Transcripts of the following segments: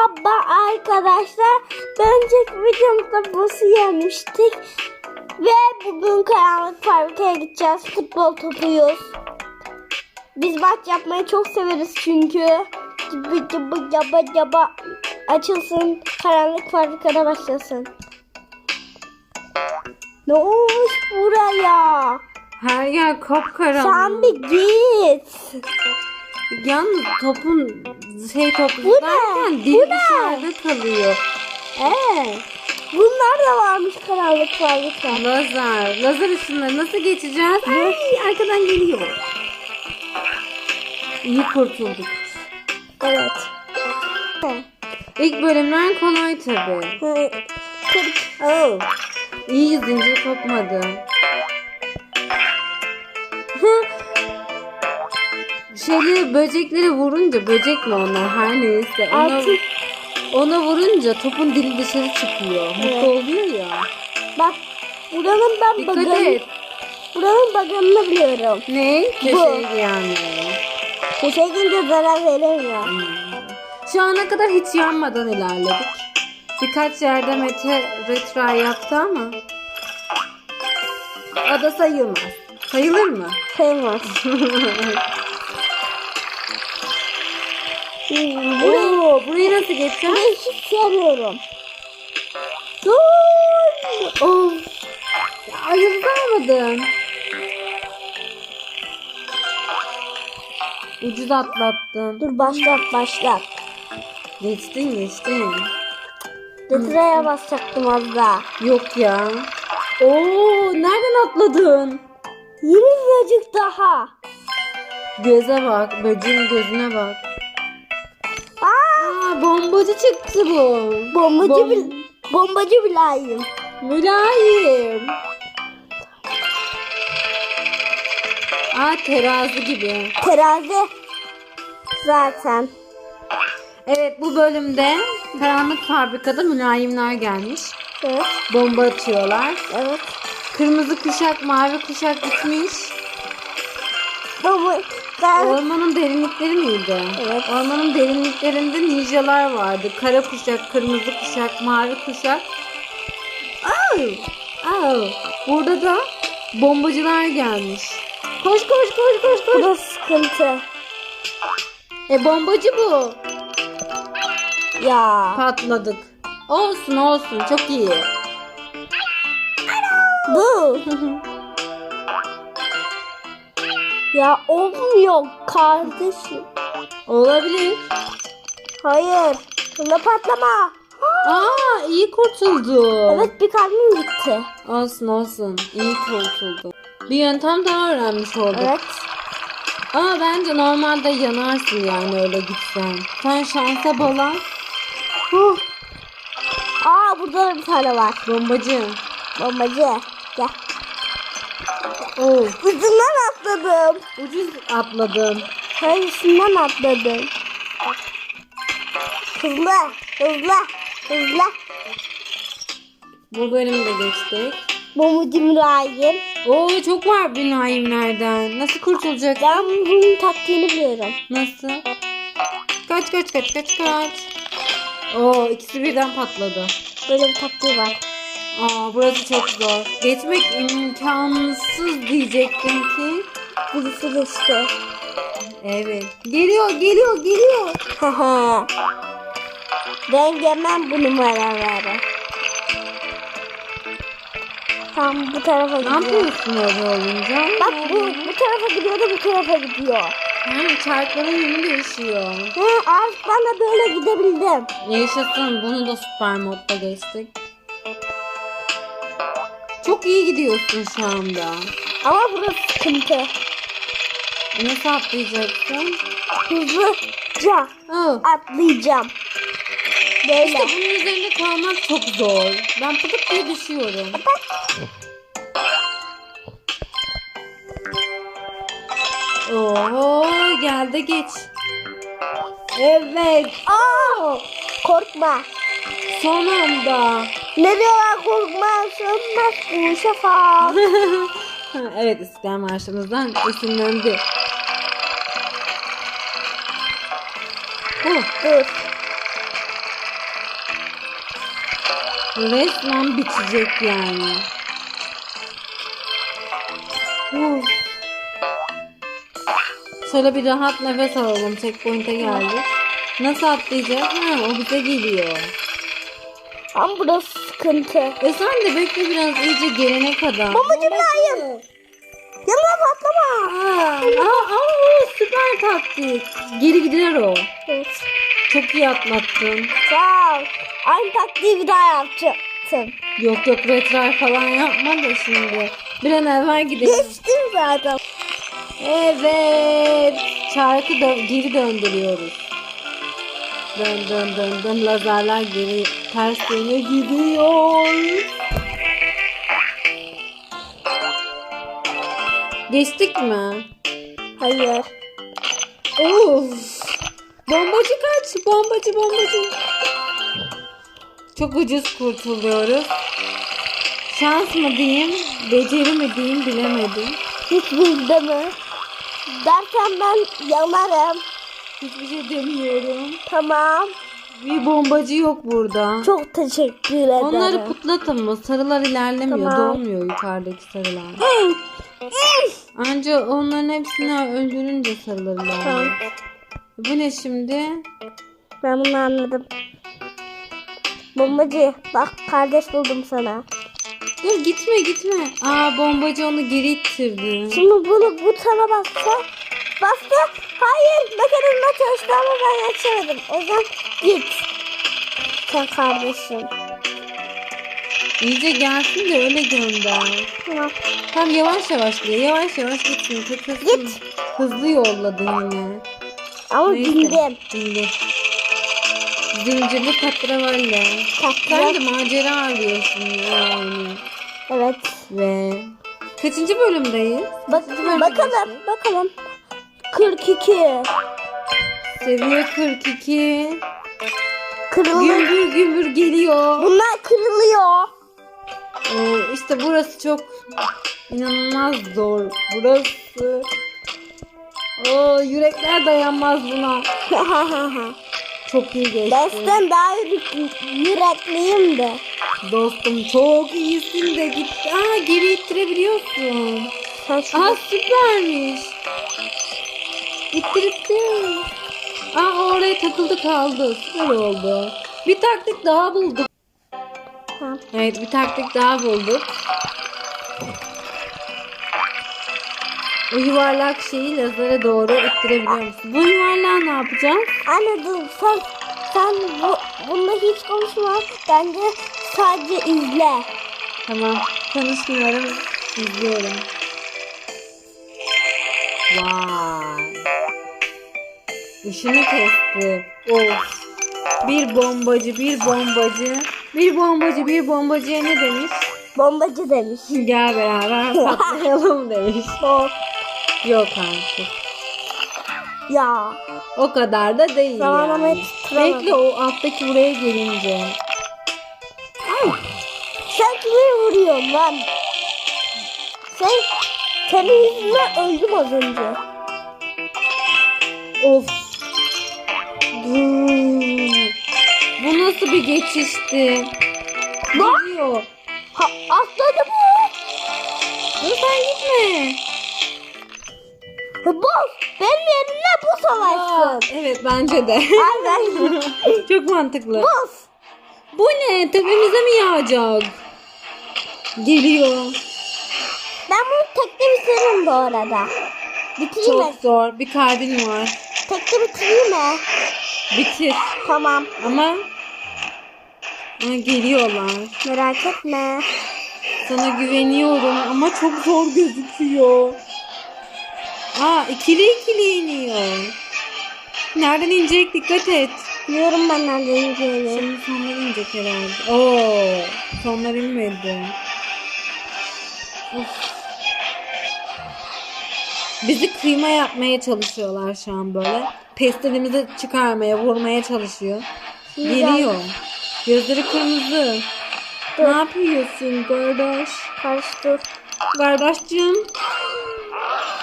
Merhaba arkadaşlar. Önceki videomuzda boss'u yemiştik. Ve bugün karanlık fabrikaya gideceğiz. Futbol topuyuz. Biz maç yapmayı çok severiz çünkü. Cıbı cıbı caba caba açılsın. Karanlık fabrikada başlasın. Ne olmuş buraya? Her yer kapkaranlık. Sen bir git. Yalnız topun şey toplarken dil dışarıda kalıyor. Ee, bunlar da varmış karanlık fabrika. Lazer. Lazer ışınları nasıl geçeceğiz? Ay arkadan geliyor. İyi kurtulduk. Evet. İlk bölümler kolay tabi. Oh. İyi zincir kopmadı. Şeyleri böcekleri vurunca böcek mi onlar her neyse ona, Artık ona vurunca topun dili dışarı çıkıyor. Mutlu oluyor ya. bak buranın ben Dikkat baganı, et. buranın baganını biliyorum. Ne? Köşeye giyenleri. Köşeye gidince zarar veremiyor. Şu ana kadar hiç yanmadan ilerledik. Birkaç yerde Mete retry yaptı ama o da sayılmaz. Sayılır mı? Sayılmaz. Oo, burayı nasıl geçeceğiz? burayı hiç sevmiyorum. Dur. Of. Ayıp kalmadın. Ucuz atlattın. Dur başlat başlat. Geçtin geçtin. Detreye basacaktım az daha. Yok ya. Oo, nereden atladın? Yeni birazcık daha. Göze bak, böceğin gözüne bak. Bombacı çıktı bu. bombacı Bom- bil, bombacı bilayım. Mülayim. Aa, terazi gibi. Terazi. Zaten. Evet, bu bölümde karanlık fabrikada mülayimler gelmiş. Evet. Bomba atıyorlar. Evet. Kırmızı kuşak, mavi kuşak gitmiş. Baba, ben, Ormanın derinlikleri miydi? Evet. Ormanın derinliklerinde ninjalar vardı. Kara kuşak, kırmızı kuşak, mavi kuşak. Au! Au! Burada da bombacılar gelmiş. Koş koş koş koş bu koş. da sıkıntı. E bombacı bu. Ya. Patladık. Olsun olsun çok iyi. Bu. ya olmuyor kardeşim. Olabilir. Hayır. Bunda patlama. Aa iyi kurtuldu. Evet bir kalbim gitti. Olsun olsun. İyi kurtuldu. Bir yöntem daha öğrenmiş olduk. Evet. Ama bence normalde yanarsın yani öyle gitsen. Sen şansa bala. Huh. Aa burada da bir tane var. Bombacı. Bombacı. Gel. Oo, Üstünden atladım. ucuz atladın. Hayır üstünden atladım. Hızlı. Hızlı. Hızlı. Bu bölümü de geçtik. Bombacı mülayim. Oo çok var binayimlerden. Nasıl kurtulacaksın? Ben bunun taktiğini biliyorum. Nasıl? Kaç kaç kaç kaç kaç. Oo ikisi birden patladı. Böyle bir taktiği var. Aa burası çok zor. Geçmek imkansız diyecektim ki. Birisi de işte. Evet. Geliyor geliyor geliyor. Haha. ben gelmem bu numaraları. Tam bu tarafa Ne gidiyor. yapıyorsun öyle olunca? Bak bu bu tarafa gidiyor da bu tarafa gidiyor. Ha, çarkların yönü değişiyor. He, artık ben de böyle gidebildim. Yaşasın bunu da süper modda geçtik. Çok iyi gidiyorsun şu anda. Ama burası sıkıntı. Nasıl atlayacaksın? Hızlıca Oh. atlayacağım. Böyle. İşte bunun üzerinde kalmak çok zor. Ben pıtık diye düşüyorum. Oo gel de geç. Evet. Aa, korkma. Son anda. Ne diyorlar korkma sönmez bu şafak. evet İstiklal Marşımızdan esinlendi. Oh. Resmen bitecek yani. Uf. Şöyle bir rahat nefes alalım. Checkpoint'e geldik. Nasıl atlayacağız? Ha, o bize geliyor. Ama burası sıkıntı. E sen de bekle biraz iyice gelene kadar. Babacım hayır. Yanına patlama. Aa, aa, aa, süper taktik. Geri gider o. Evet. Çok iyi atlattın. Sağ ol. Aynı taktiği bir daha yapacaksın. Yok yok retry falan yapma da şimdi. Bir an evvel gidelim. Geçtim zaten. Evet. Çarkı da geri döndürüyoruz. Dön dön dön dön lazerler geri ters yöne gidiyor. Geçtik mi? Hayır. Of. Bombacı kaç. Bombacı bombacı. Çok ucuz kurtuluyoruz. Şans mı diyeyim, beceri mi diyeyim bilemedim. Hiç bildi mi? Dersen ben yanarım. Hiçbir şey demiyorum. Tamam. Bir bombacı yok burada. Çok teşekkür ederim. Onları putlatın mı? Sarılar ilerlemiyor. Tamam. Dolmuyor yukarıdaki sarılar. Anca onların hepsini öldürünce sarılar Tamam. ilerliyor. Bu ne şimdi? Ben bunu anladım. Bombacı bak kardeş buldum sana. Dur gitme gitme. Aa bombacı onu geri ittirdi. Şimdi bunu butona bassa. Bastı. Hayır mekanizma çalıştı ama ben açamadım. O yüzden git. Sen kardeşim. İyice gelsin de öyle gönder. Tamam. Tam yavaş yavaş gidiyor. Yavaş yavaş gitsin. Çok hızlı. Git. Hızlı yolladı yine. Ama Neyse, bildim. Bildim. Zincirli tatravalya. Sen de macera arıyorsun yani. Evet. Ve kaçıncı bölümdeyiz? Bak, bölüm bakalım. Bakalım. 42. Seviye 42. Kırılıyor. Gümbür gümbür geliyor. Bunlar kırılıyor. Ee, işte burası çok inanılmaz zor. Burası. Oo, yürekler dayanmaz buna. Çok iyi geçti. Besten daha yürek- yürekliyim de. Dostum çok iyisin de git. Aa geri ittirebiliyorsun. Şunu Aa süpermiş. İttir ittir. Aa oraya takıldı kaldı. Süper oldu. Bir taktik daha bulduk. Tamam. Evet bir taktik daha bulduk. O yuvarlak şeyi lazere doğru ittirebiliyor musun? Bu yuvarlağı ne yapacağız? Anladım. Sen sen bu, bununla hiç konuşma. Bence sadece izle. Tamam. Konuşmuyorum. izliyorum. Vay. Işını kesti. Of. Bir bombacı, bir bombacı. Bir bombacı, bir bombacıya ne demiş? Bombacı demiş. Gel beraber patlayalım demiş. Hop. Yok artık. Ya. O kadar da değil Zamanlamayı yani. Bekle o alttaki buraya gelince. Sen kimi vuruyorsun lan? Sen senin yüzünden öldüm az önce. Of. Bu nasıl bir geçişti? Geliyor. Ha, atladı bu. Dur sen gitme. Boz. Benim yerimde bu Aa, savaşsın. evet bence de. Ay ben. Çok mantıklı. Boz. Bu ne? Tepemize mi yağacak? Geliyor. Ben bunu tekte bitiririm bu arada. Bitireyim mi? Çok zor. Bir kalbin var. Tekte bitireyim mi? Bitir. Tamam. Ama Aa, geliyorlar. Merak etme. Sana güveniyorum ama çok zor gözüküyor. Aa ikili ikili iniyor. Nereden inecek dikkat et. Biliyorum ben nereden ineceğini. Şimdi sonlar inecek herhalde. Oo, sonlar inmedi. Of. Bizi kıyma yapmaya çalışıyorlar şu an böyle. Pestilimizi çıkarmaya, vurmaya çalışıyor. Geliyor. Gözleri kırmızı. Ne yapıyorsun kardeş? Karıştır. Kardeşciğim.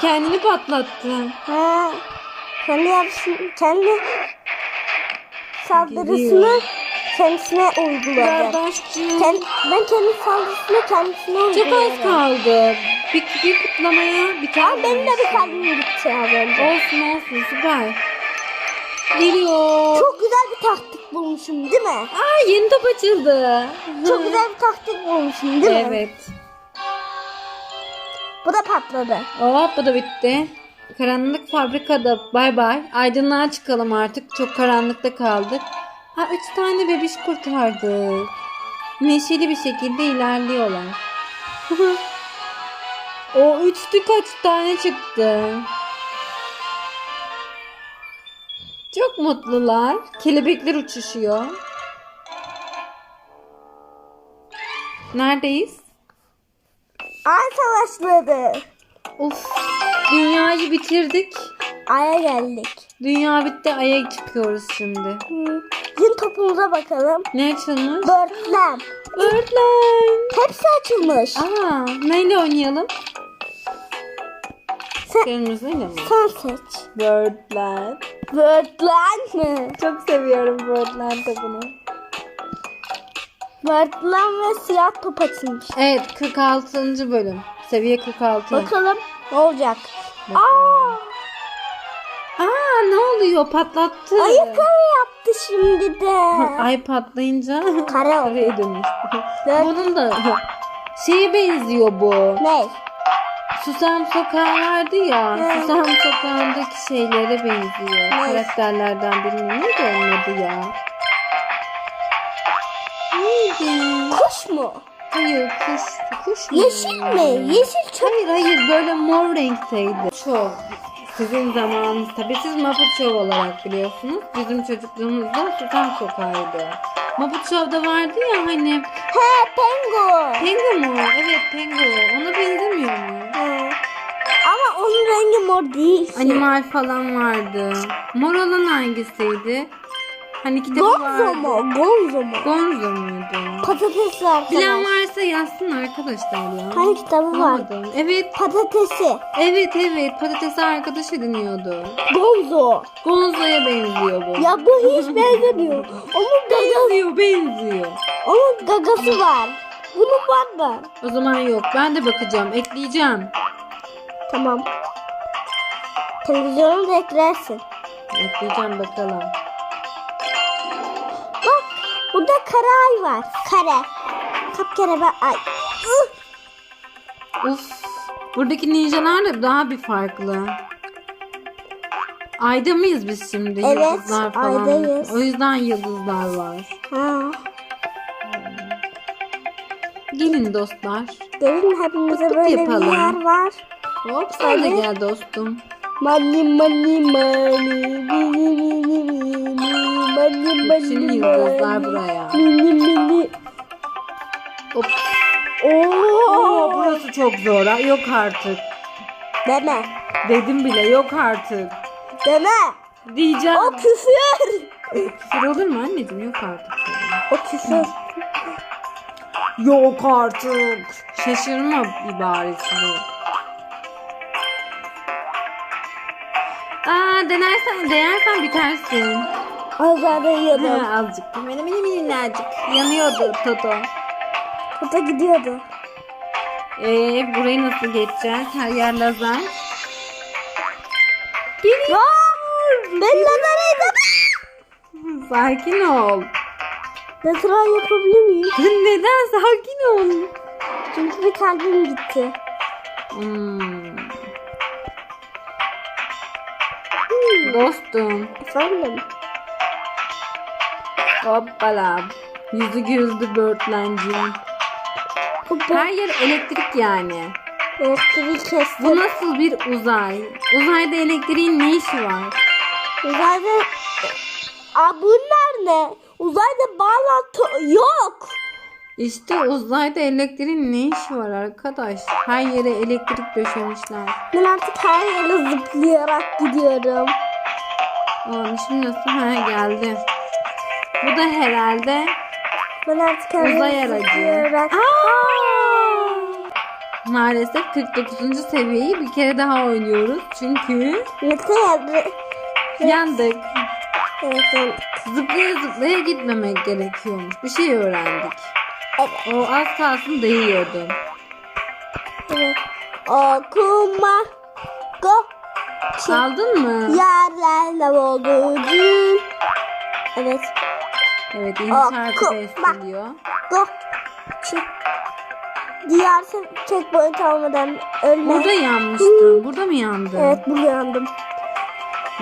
Kendini patlattı. Ha. Kendi yapsın. Kendi saldırısını Geliyor. kendisine uyguladı. Kardeşciğim. Kend, ben kendi saldırısını kendisine Çok uyguladım. az kaldı. Bir, bir kutlamaya biter. Ama benim de bir kalbim gitti az önce. Olsun olsun süper. Geliyor. Çok güzel bir taktik bulmuşum değil mi? Aa yeni top açıldı. Çok güzel bir taktik bulmuşum değil mi? Evet. Bu da patladı. Hop bu da bitti. Karanlık fabrikada bay bay. Aydınlığa çıkalım artık. Çok karanlıkta kaldık. Ha üç tane bebiş kurtardık. Neşeli bir şekilde ilerliyorlar. o üçlü kaç tane çıktı. Çok mutlular. Kelebekler uçuşuyor. Neredeyiz? Ay savaşları. Of. Dünyayı bitirdik. Aya geldik. Dünya bitti. Ay'a çıkıyoruz şimdi. Hı. Yün topumuza bakalım. Ne açılmış? Börtlem. Birdline. Hepsi açılmış. Aa, neyle oynayalım? Sen, Kırmızıyla mı? sen seç. Birdline. Börtlem mi? Çok seviyorum Birdline topunu. Börtlem ve siyah top açılmış. Evet 46. bölüm. Seviye 46. Bakalım ne olacak. Bakalım. Aa, Aa ne oluyor? Patlattı. ayakkabı yaptı şimdi de. Ay patlayınca Kare oldu. kareye dönmüş. Dört- Bunun da şeye benziyor bu. Ne? Susam Sokağı vardı ya. Hı. Susam Sokağı'ndaki şeylere benziyor. Karakterlerden birinin neydi onun adı ya? Neydi? Kuş mu? Hayır kuş. Kuş mu? Yeşil mi? Yeşil çok. Hayır hayır böyle mor renkteydi. Çok. Sizin zamanınız tabii siz Muppet Show olarak biliyorsunuz. Bizim çocukluğumuzda Susam Sokağı'ydı. Muppet Show'da vardı ya hani He pengu. Pengu mu? Evet Pengu. Ona benzemiyor mu? He. Ama onun rengi mor değil. ki. Animal falan vardı. Mor olan hangisiydi? Hani kitabı Gonzo vardı. mu? Gonzo mu? Gonzo muydu? Patates var. Bilen sana. Varsa yazsın arkadaşlar ya. Hani kitabı var? Evet, Patatesi. evet, evet. Patatese arkadaş ediniyordu. Gonzo. Gonzo'ya benziyor bu. Ya bu hiç benzemiyor. Onun gagası, benziyor, benziyor. onun gagası var. Bunun var da. O zaman yok. Ben de bakacağım. Ekleyeceğim. Tamam. Televizyonu da eklersin. Ekleyeceğim bakalım. Bak burada kare ay var. Kare. Kapkare bir ay. Ih! Uf. Buradaki ninjalar da daha bir farklı. Ayda mıyız biz şimdi? Evet, Yıldızlar falan. aydayız. O yüzden yıldızlar var. Ha. Gelin dostlar. Gelin hepimize Kutlu böyle yapalım. bir yer var. Hop sen de gel dostum. Money money money. Mini mini mini. Money money Şimdi yıldızlar money. buraya. Mini mini. Hop. Oo. Burası çok zor. ha. Yok artık. Deme. Dedim bile yok artık. Deme. Diyeceğim. O küfür. Küfür olur mu anneciğim? Yok artık. O küfür. Yok artık. Şaşırma ibaresi bu. Aa denersen, değersen bitersin. Azarda yiyordum. Ha, azıcık. Benim benim minnacık. Yanıyordu Toto. Bu da gidiyordu. Ee, burayı nasıl geçeceğiz? Her yer lazer. Geliyor. Ben lazereydim. Sakin ol. Lazer yapabilir miyim? Neden? Sakin ol. Çünkü bir kalbim gitti. Hmm. Dostum. Efendim? Hoppala. Yüzü güldü Birdland'cim. Her yer elektrik yani. elektriği kesti. Bu nasıl bir uzay? Uzayda elektriğin ne işi var? Uzayda... Aa bunlar ne? Uzayda bağlantı yok. İşte uzayda elektriğin ne işi var arkadaş? Her yere elektrik döşemişler. Ben artık her yere zıplayarak gidiyorum. Aa, şimdi nasıl? Ha geldi. Bu da herhalde Ben artık uzay aracı. Maalesef 49. seviyeyi bir kere daha oynuyoruz. Çünkü Mete yazdı. yandık. Evet. Zıplaya zıplaya gitmemek gerekiyormuş. Bir şey öğrendik. Evet. O az kalsın değiyordu. evet. Okuma. Go. Çık. Aldın mı? Yerlerle olacağım. Evet. Evet yeni şarkı besteliyor. Go. Çık. Diğer se- checkpoint almadan ölme. Burada yanmıştın. Burada mı yandın? Evet bu yandım.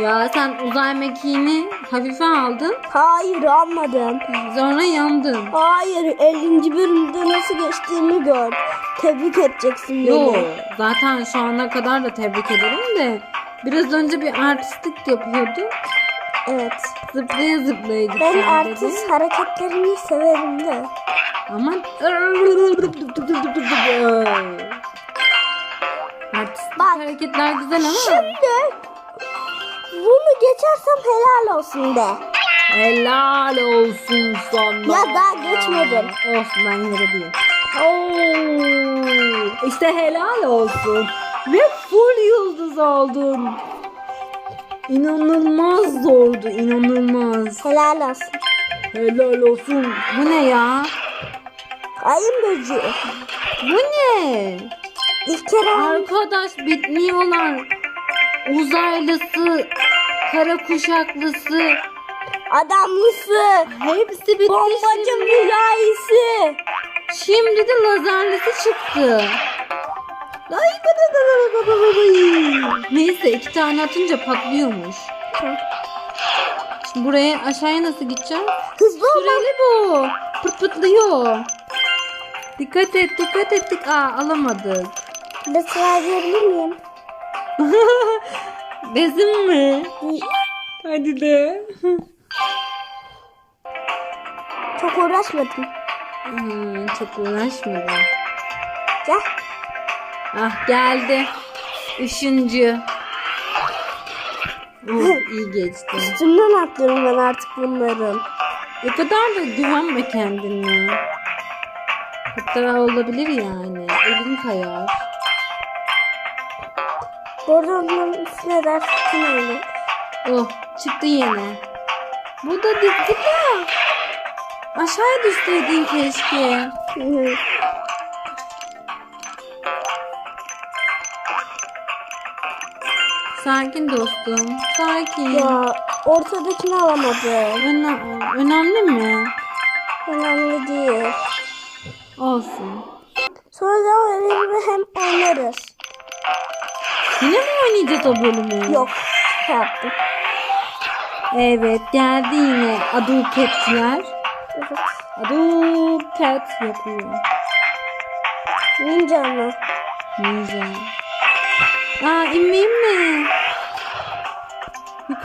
Ya sen uzay mekiğini hafife aldın. Hayır almadım. Sonra yandın. Hayır 50. bölümde nasıl geçtiğimi gör. Tebrik edeceksin beni. zaten şu ana kadar da tebrik ederim de biraz önce bir artistik yapıyordu. Evet. Zıplaya zıplaya Ben gideceğim dedi. artist hareketlerini severim de. Ama artistik Bak. hareketler güzel ama Şimdi bunu geçersem helal olsun de. helal olsun sana. Ya daha geçmedim. Olsun ben yine de değil. Oo, işte helal olsun. Ve full yıldız oldun. İnanılmaz zordu, inanılmaz. Helal olsun. Helal olsun. Bu ne ya? Ayın böceği. Bu ne? İlk kere Arkadaş bitmiyorlar. Uzaylısı, kara kuşaklısı. adamlısı. Hepsi bitti Bombacı şimdi. mülayisi. Şimdi de lazerlisi çıktı. Neyse iki tane atınca patlıyormuş. Şimdi buraya aşağıya nasıl gideceğiz? Hızlı olma. Süreli bu. Pıt pıtlıyor. Dikkat et dikkat ettik. Aa alamadık. Sıra verebilir miyim? Bezim mi? Hadi de. Çok uğraşmadım. Hmm, çok uğraşmadım. Gel. Ah geldi. Üçüncü. Oh, iyi geçti. Üstünden atlıyorum ben artık bunların. O kadar da güvenme kendine. Hatta olabilir yani. Elin kayar. Buradan üstüne ders tutmayalım. Oh çıktı yine. Bu da gitti mi? Aşağıya düşseydin keşke. Hı. Sakin dostum. Sakin. Ya ortadakini alamadım. Öne- önemli mi? Önemli değil. Olsun. Sonra hem hem oynarız. Yine mi oynayacağız o bölümü? Yok. Şey yaptım. Evet geldi yine aduketçiler. Evet. Aduket yapıyor. Ninja mı? Ninja. Aa inmeyeyim mi?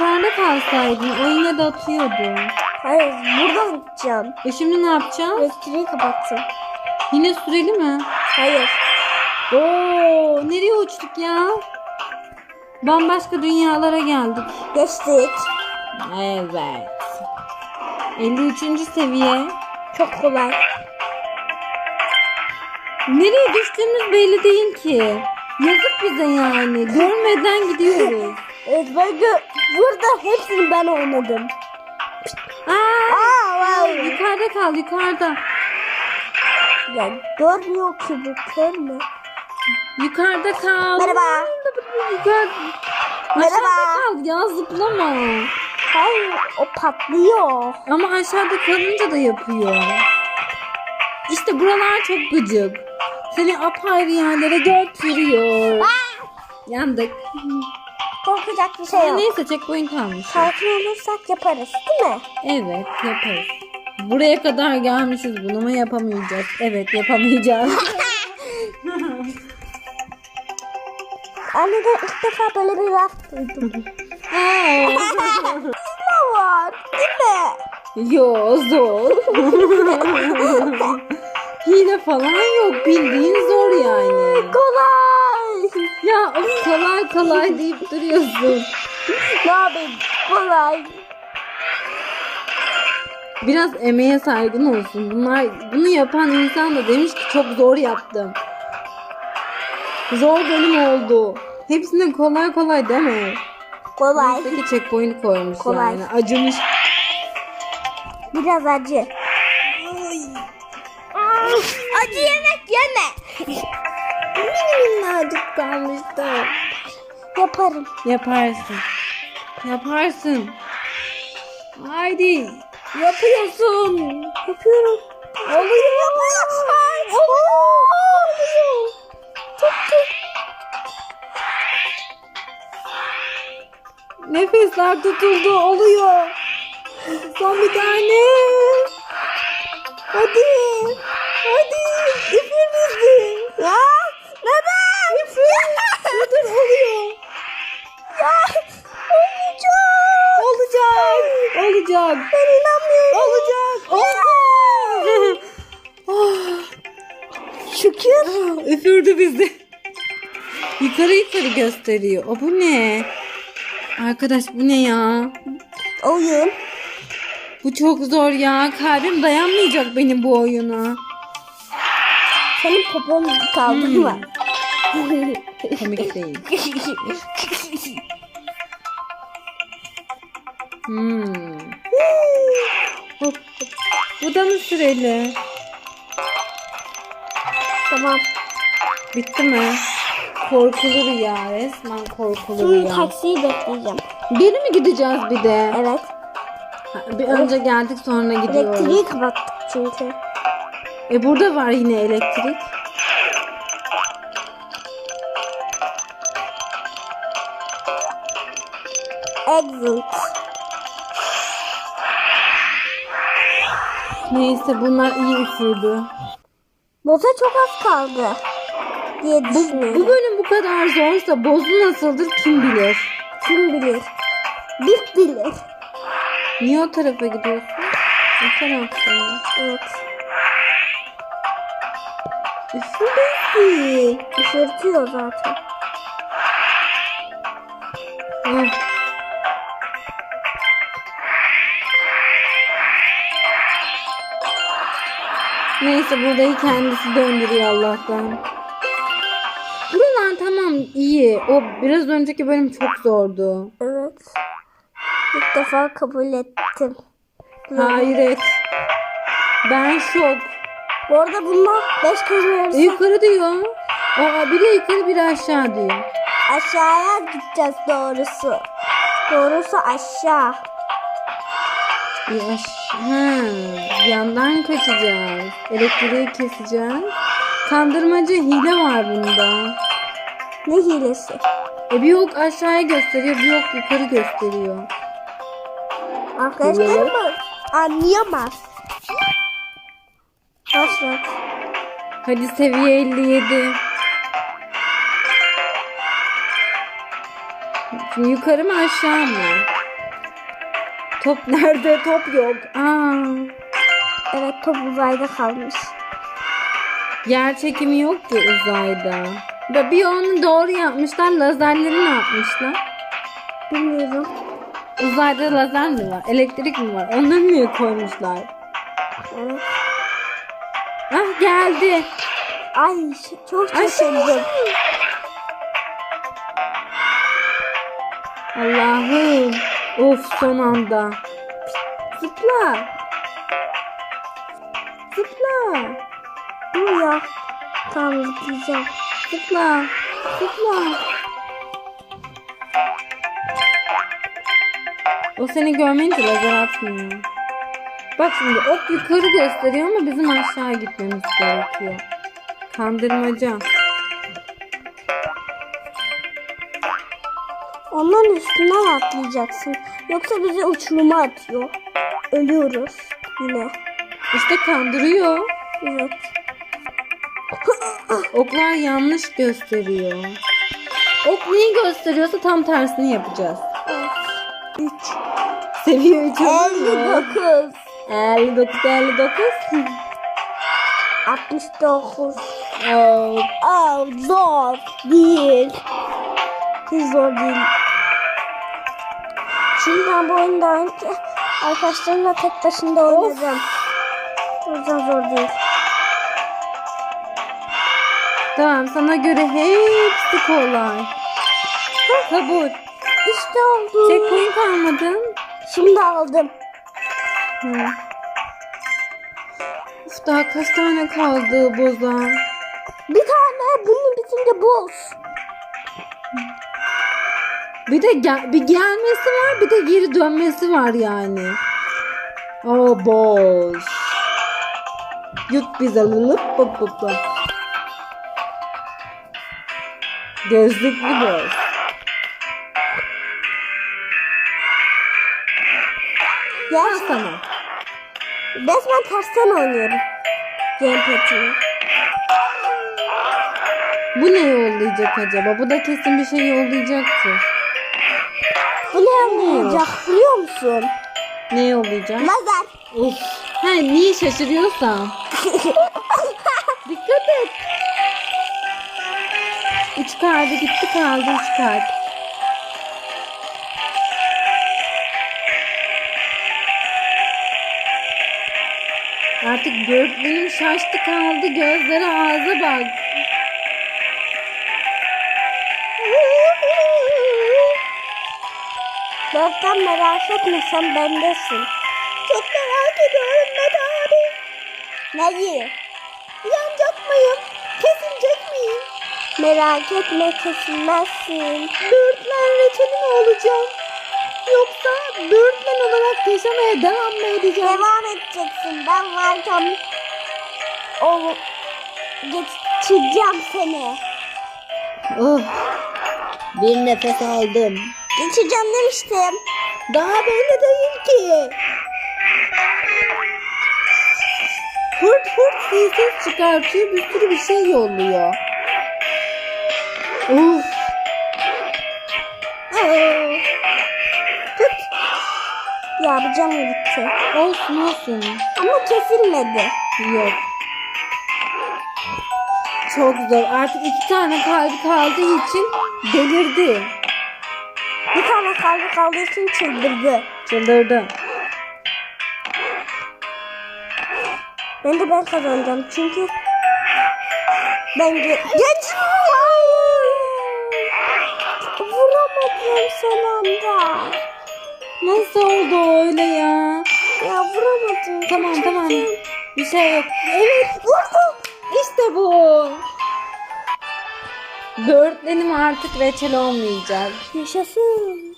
Yukarıda kalsaydın o yine de atıyordu. Hayır buradan gideceğim. E şimdi ne yapacağız? Elektriği kapattım. Yine süreli mi? Hayır. Oo, nereye uçtuk ya? Bambaşka dünyalara geldik. Geçtik. Evet. 53. seviye. Çok kolay. Nereye düştüğümüz belli değil ki. Yazık bize yani. Görmeden gidiyoruz. Evet ben burada hepsini ben oynadım. Aa, Aa, wow. yukarıda kal yukarıda. Ya görmüyor ki bu kör mü? Yukarıda kal. Merhaba. Yukarıda. Merhaba. Aşağıda kal ya zıplama. Hayır o patlıyor. Ama aşağıda kalınca da yapıyor. İşte buralar çok gıcık. Seni apayrı yerlere götürüyor. Yandık. Korkacak bir şey Ama yok. neyse checkpoint almış. Sakin olursak yaparız değil mi? Evet yaparız. Buraya kadar gelmişiz bunu mu yapamayacağız? Evet yapamayacağız. Anneden ilk defa böyle bir laf duydum. Ne var değil mi? Yo zor. Hile falan yok bildiğin zor yani. Kolay. Ya kolay kolay deyip duruyorsun. ne yapayım? Kolay. Biraz emeğe saygın olsun. Bunlar bunu yapan insan da demiş ki çok zor yaptım. Zor bölüm oldu. Hepsine kolay kolay deme. Kolay. Üstteki checkpoint koymuş Kolay. yani. Acımış. Biraz acı. acı yemek yeme. Minnacık kalmıştı. Yaparım. Yaparsın. Yaparsın. Haydi. Yapıyorsun. Yapıyorum. Oluyor. Ay, oluyor. Tuttum. Nefesler tutuldu. Oluyor. Son bir tane. Hadi. Hadi. Üfür bizi. Ya neden? Dur dur oluyor. ya olmayacak. Olacak. Olacak. Ben inanmıyorum. Olacak. Oldu. Şükür. Üfürdü bizi. Yukarı yukarı gösteriyor. O bu ne? Arkadaş bu ne ya? Oyun. Bu çok zor ya. Kalbim dayanmayacak benim bu oyuna. Senin popon kaldırma. Komik değil. Hmm. Hop, hop. Bu da mı süreli? tamam. Bitti mi? Korkulu rüya resmen korkulu Şimdi rüya. taksiyi bekleyeceğim. Geri mi gideceğiz bir de? Evet. Ha, Bir önce geldik sonra gidiyoruz. Elektriği kapattık çünkü. E burada var yine elektrik. Exit. Neyse bunlar iyi üfürdü. Boza çok az kaldı. Diye Bu, bu bölüm bu kadar zorsa bozu nasıldır kim bilir. Kim bilir? Biz bilir. Niye o tarafa gidiyorsun? O tarafta. Evet. Üfürdü. Üfürtüyor zaten. Neyse burayı kendisi döndürüyor Allah'tan. Buralar tamam iyi. O biraz önceki bölüm çok zordu. Evet. İlk defa kabul ettim. Hayret. Ben şok. Bu arada bunlar 5 kez E, arası yukarı diyor. Aa biri yukarı biri aşağı diyor. aşağıya gideceğiz doğrusu. Doğrusu aşağı. E, aş- ha, yandan kaçacağız. Elektriği keseceğiz. Kandırmacı hile var bunda. Ne hilesi? E bir ok aşağıya gösteriyor, bir ok yukarı gösteriyor. Arkadaşlarım mı? Anlayamaz. Başlat. Hadi seviye 57. Şimdi yukarı mı aşağı mı? Top nerede? Top yok. Aa, Evet top uzayda kalmış. yer çekimi yok ki uzayda. Ve bir onu doğru yapmışlar. Lazerleri ne yapmışlar? Bilmiyorum. Uzayda lazer mi var? Elektrik mi var? Onları niye koymuşlar? Evet. Geldi. Ay ş- çok şaşırdım. Allah'ım. Of son anda. Zıpla. Zıpla. Dur ya. Tamam zıplayacağım. Zıpla. Zıpla. O seni görmeyince lazer atmıyor. Bak şimdi ok yukarı gösteriyor ama bizim aşağı gitmemiz gerekiyor. Kandırmaca. Onların üstünden atlayacaksın. Yoksa bizi uçuruma atıyor. Ölüyoruz yine. İşte kandırıyor. Evet. Oklar yanlış gösteriyor. Ok neyi gösteriyorsa tam tersini yapacağız. 3. Seviye 3 olur mu? 59. 59 59. 69. Oo, Aa, zor değil. Hiç zor değil. Şimdi ben bu önce arkadaşlarımla tek başında oynayacağım. O yüzden zor değil. Tamam sana göre hepsi kolay. Kabul. İşte oldu. Tek koyun kalmadı. Şimdi aldım. Hı. Uf, daha kaç tane kaldı bozan? Bir tane bunun bitince boz. Bir de gel- bir gelmesi var bir de geri dönmesi var yani. O boş. Yut bize lılıp bıp bıp. Gözlüklü. Ya Al sana. Resmen tersten oynuyorum. Gamepad'ini. Bu ne yollayacak acaba? Bu da kesin bir şey yollayacaktır. Bu ne anlayacak biliyor musun? Ne yollayacak? Lazer. Uf. Ha niye şaşırıyorsam? Dikkat et. Üç kaldı gitti kaldı üç kart. Artık görüntünün şaştı kaldı gözleri ağza bak. Dörtten merak etme sen bendesin. Çok merak ediyorum Mete abi. Neyi? Yanacak mıyım? Kesilecek miyim? Merak etme kesilmezsin. Böğürtlen reçeli mi olacağım? Yoksa böğürtlen olarak yaşamaya devam mı edeceğim? Devam edeceksin. Ben varken o geçireceğim seni. Oh, bir nefes aldım. Geçireceğim demiştim. Daha belli değil ki. Hırt hırt diye ses çıkartıyor. Bir sürü bir şey yolluyor. Of. Aa. Ya bu canım gitti. Olsun olsun. Ama kesilmedi. Yok. Çok zor. Artık iki tane kalbi kaldığı için delirdi. Bir tane kaldı kaldığı için çıldırdı. Çıldırdı. Ben de ben kazanacağım çünkü ben ge- geç. Hayır. Vuramadım son anda. Nasıl oldu öyle ya? Ya vuramadım. Tamam tamam. Kaçırdım. Bir şey yok. Evet vurdum. İşte bu. Böğürtlenim artık reçel olmayacak. Yaşasın.